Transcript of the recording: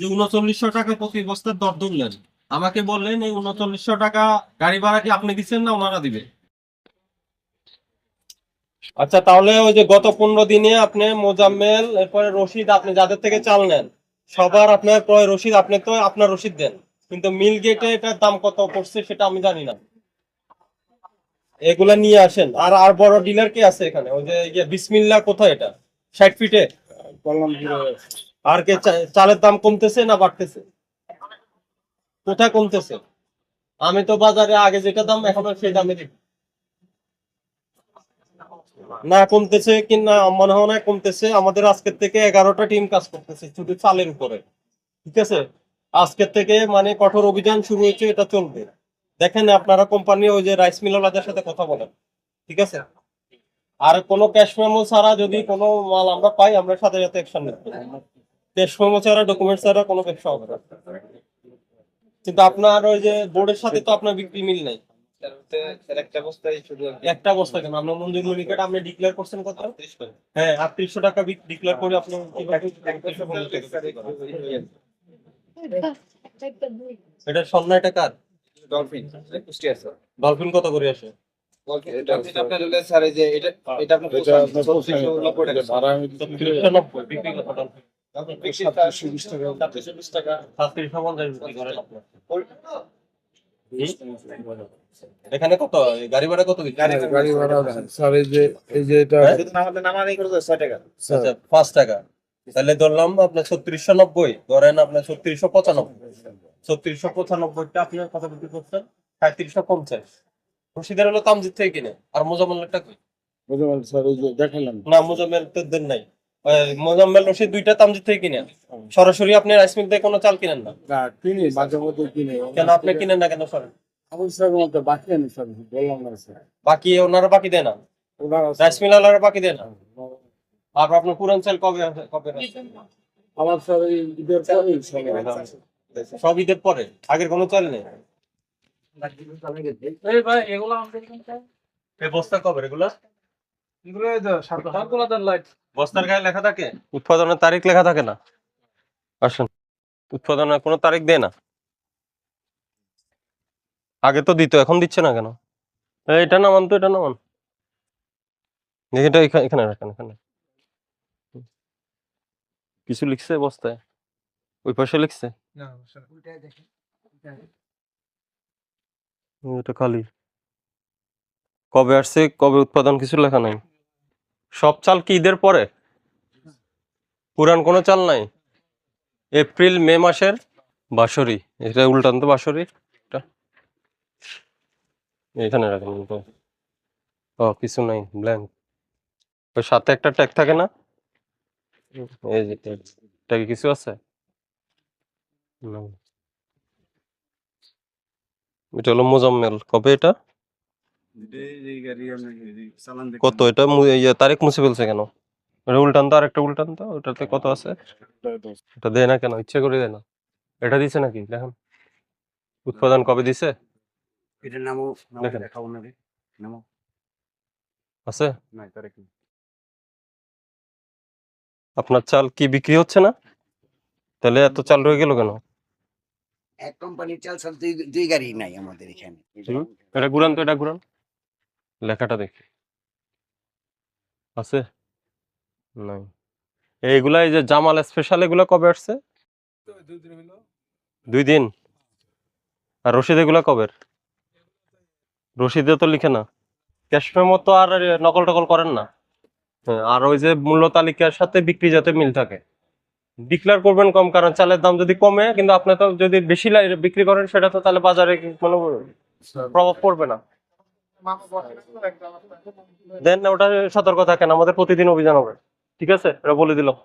যে উনচল্লিশশো টাকা প্রতি বস্তার দর ধরলেন। আমাকে বললেন এই উনচল্লিশশো টাকা গাড়ি ভাড়া কি আপনি দিচ্ছেন না ওনারা দিবে? আচ্ছা তাহলে ওই যে গত পনেরো দিনে আপনি মোজাম্মেল এরপরে রশিদ আপনি যাদের থেকে চাল নেন সবার আপনার ক্রয় রসিদ আপনি তো আপনার রসিদ দেন। কিন্তু মিল গেটে এটার দাম কত পড়ছে সেটা আমি জানি না। এগুলা নিয়ে আসেন। আর আর বড় ডিলার কে আছে এখানে? ওই যে ইয়ে বিসমিল্লা কোথায় এটা? ষাট ফিটে আর কে চালের দাম কমতেছে না বাড়তেছে? কোথায় কমতেছে? আমি তো বাজারে আগে যেটা দাম, এখন সেই দামে দিই না কমতেছে কি না, মনে হয় না কমতেছে। আমাদের আজকের থেকে এগারোটা টিম কাজ করতেছে শুধু চালের উপরে। ঠিক আছে? আজকের থেকে মানে কঠোর অভিযান শুরু হয়েছে, এটা চলবে। দেখেন আপনারা কোম্পানি ওই যে রাইস মিলারদের সাথে কথা বলেন। ঠিক আছে? আর কোনো ক্যাশ মেমো ছাড়া যদি কোনো মাল আমরা পাই, আমরা সাথে সাথে অ্যাকশন নেব। ক্যাশ মেমো ছাড়া ডকুমেন্ট ছাড়া কোনো ব্যবসা হবে না। কিন্তু আপনার ওই যে বোর্ডের সাথে তো আপনার বিক্রি মিল নাই। একটা বস্তায় শুধু একটা বস্তা কেন? মঞ্জুর মলিকাট আপনি ডিক্লেয়ার করছেন কত? হ্যাঁ আটত্রিশশো টাকা ডিক্লেয়ার করে আপনি এটা সন্ন্যায় টাকার ডলফিন পুষ্টি আছে ডলফিন কত করে আসে? আপনার স্যার এই যে এটা এটা আপনার এখানে কত? গাড়ি ভাড়া কত গাড়ি গাড়ি ভাড়া স্যার এই যে এই যে এটা? শুধু আমাদের নামানি করে ছয় টাকা। আচ্ছা পাঁচ টাকা। তাহলে ধরলাম আপনার ছত্রিশশো নব্বই ধরেন আপনার ছত্রিশশো পঁচানব্বই। ছত্রিশশো পঁচানব্বইটা আপনার কত বিক্রি করছেন? সাঁত্রিশশো পঞ্চাশ। রশিদের হলো তামজিদ থেকে কিনে। আর মোজাম্মেলটা কই? বুঝতে স্যার ওই যে দেখালাম না মোজাম্মেল তো দেন নাই। মোজাম্মেল রশিদ দুইটা তামজিদ থেকে কিনে সরাসরি আপনি রাইস মিল থেকে কোনো চাল কিনেন না? না কিনি মাঝে মধ্যে কিনি। কেন আপনি কিনেন না কেন? সরেন। বাকি আনি স্যার বললাম না স্যার। বাকি ওনারা বাকি দেয় না? ওনারা রাইস মিল বাকি দেয় না? আর আপনার পুরান চাল কবে কবে? আমার স্যার ঈদের পরেই সব ঈদের পরে। আগের কোনো চাল নেই? এই ভাই এগুলো আমাদের এই বস্তা কবে? এগুলা এগুলো এই তো লাইট বস্তার গায়ে লেখা থাকে? উৎপাদনের তারিখ লেখা থাকে না। আসুন উৎপাদনের কোনো তারিখ দেয় না। আগে তো দিত এখন দিচ্ছে না কেন? এটা নামান তো এটা নামান। দেখি এটা এখানে রাখেন এখানে। কিছু লিখছে বস্তায়? ওই পাশে লিখছে? এটা খালি। কবে আসছে কবে উৎপাদন কিছু লেখা নাই। সব চাল কি ঈদের পরে? পুরান কোনো চাল নাই? এপ্রিল, মে মাসের বাসরি এটা উল্টান তো বাসরি এখানে রাখেন। ও, কিছু নাই ব্ল্যাঙ্ক ওই সাথে একটা ট্যাগ থাকে না? এই ট্যাগে কিছু আছে? এটা হলো মোজাম্মেল। কবে এটা? কত এটা তারিখ মুছে ফেলছে কেন? এটা উল্টান তো আরেকটা উল্টান তো ওটাতে কত আছে? এটা দেয় না কেন? ইচ্ছে করে দেয় না। এটা দিছে নাকি? দেখেন। উৎপাদন কবে দিছে? এটা নামও নামও না নামও আছে? আপনার চাল কি বিক্রি হচ্ছে না? তাহলে এত চাল রয়ে গেল কেন? এক কোম্পানির চাল সব দুই দুই গাড়ি নাই আমাদের এখানে। এটা ঘুরান তো এটা ঘুরান। লেখাটা দেখি। আছে? নাই। এইগুলা এই যে জামাল স্পেশাল এগুলা কবে আসছে? দুই দিন। আর রশিদ এগুলা কবের? রশিদে তো লিখে না। ক্যাশ মেমো তো আর নকল টকল করেন না। হ্যাঁ, আর ওই যে মূল্য তালিকার সাথে বিক্রি যাতে মিল থাকে। ডিক্লেয়ার করবেন কম কারণ চালের দাম যদি কমে কিন্তু আপনি তো যদি বেশি বিক্রি করেন সেটা তো তাহলে বাজারে কোনো প্রভাব পড়বে না। দেন ওটা সতর্ক থাকেন আমাদের প্রতিদিন অভিযান হবে। ঠিক আছে? এটা বলে দিলাম।